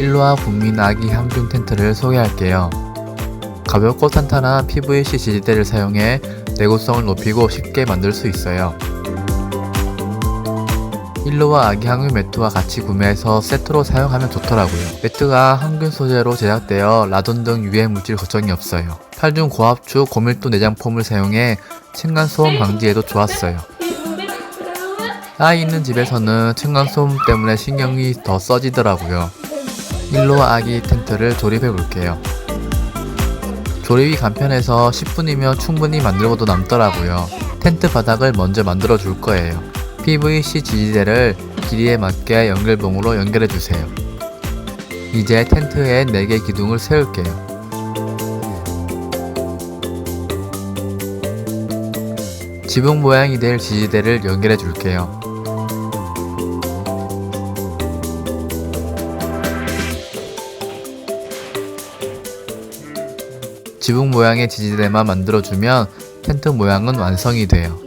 일로와 국민 아기 향균 텐트를 소개할게요. 가볍고 탄탄한 PVC 지지대를 사용해 내구성을 높이고 쉽게 만들 수 있어요. 일로와 아기 항균 매트와 같이 구매해서 세트로 사용하면 좋더라고요. 매트가 항균 소재로 제작되어 라돈 등 유해 물질 걱정이 없어요. 8중 고압축 고밀도 내장폼을 사용해 층간 소음 방지에도 좋았어요. 아이 있는 집에서는 층간 소음 때문에 신경이 더 써지더라고요. 일로와 아기 텐트를 조립해 볼게요. 조립이 간편해서 10분이면 충분히 만들고도 남더라고요. 텐트 바닥을 먼저 만들어 줄 거예요. PVC 지지대를 길이에 맞게 연결봉으로 연결해 주세요. 이제 텐트에 4개 기둥을 세울게요. 지붕 모양이 될 지지대를 연결해 줄게요. 지붕 모양의 지지대만 만들어주면 텐트 모양은 완성이 돼요.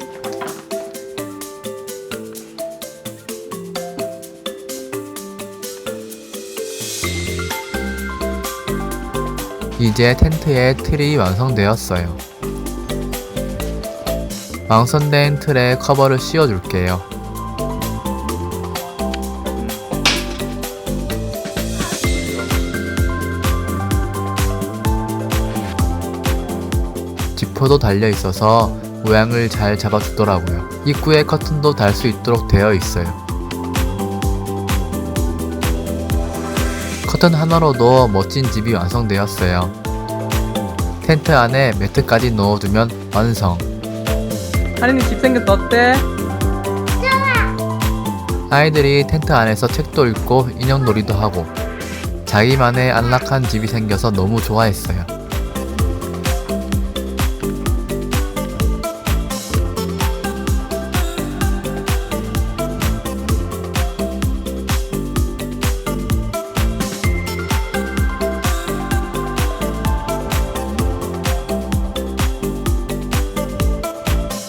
이제 텐트의 틀이 완성되었어요. 완성된 틀에 커버를 씌워줄게요. 지퍼도 달려 있어서 모양을 잘 잡아주더라고요. 입구에 커튼도 달 수 있도록 되어 있어요. 커튼 하나로도 멋진 집이 완성되었어요. 텐트 안에 매트까지 넣어두면 완성. 하린이 집 생겼어 어때? 아이들이 텐트 안에서 책도 읽고 인형놀이도 하고 자기만의 안락한 집이 생겨서 너무 좋아했어요.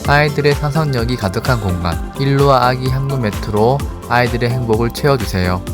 아이들의 상상력이 가득한 공간 일루와 아기 향금 매트로 아이들의 행복을 채워주세요.